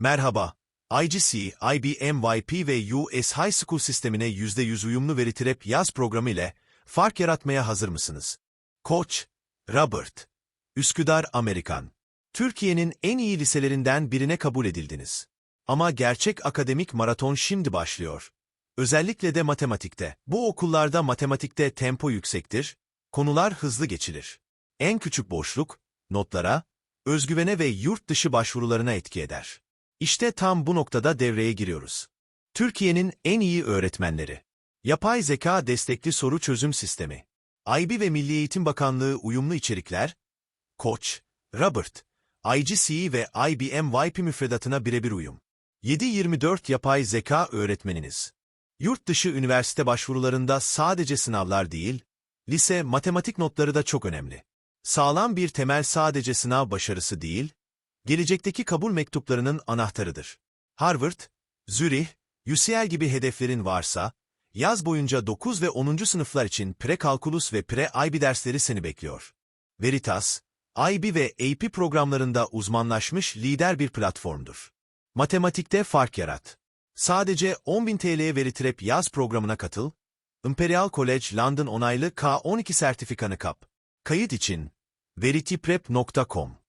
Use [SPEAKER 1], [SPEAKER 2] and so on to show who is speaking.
[SPEAKER 1] Merhaba. IGC, IBM YP ve US High School sistemine %100 uyumlu veri trap yaz programı ile fark yaratmaya hazır mısınız? Koç, Robert. Üsküdar, Amerikan. Türkiye'nin en iyi liselerinden birine kabul edildiniz. Ama gerçek akademik maraton şimdi başlıyor. Özellikle de matematikte. Bu okullarda matematikte tempo yüksektir, konular hızlı geçilir. En küçük boşluk, notlara, özgüvene ve yurt dışı başvurularına etki eder. İşte tam bu noktada devreye giriyoruz. Türkiye'nin en iyi öğretmenleri. Yapay zeka destekli soru çözüm sistemi. IB ve Milli Eğitim Bakanlığı uyumlu içerikler, Koç, Robert, IGCE ve IBM YP müfredatına birebir uyum. 7-24 yapay zeka öğretmeniniz. Yurt dışı üniversite başvurularında sadece sınavlar değil, lise matematik notları da çok önemli. Sağlam bir temel sadece sınav başarısı değil, gelecekteki kabul mektuplarının anahtarıdır. Harvard, Zürih, UCL gibi hedeflerin varsa, yaz boyunca 9 ve 10. sınıflar için pre-kalkulus ve pre-IB dersleri seni bekliyor. Veritas, IB ve AP programlarında uzmanlaşmış lider bir platformdur. Matematikte fark yarat. Sadece 10.000 TL'ye Veritrap yaz programına katıl, Imperial College London onaylı K12 sertifikanı kap. Kayıt için veritiprep.com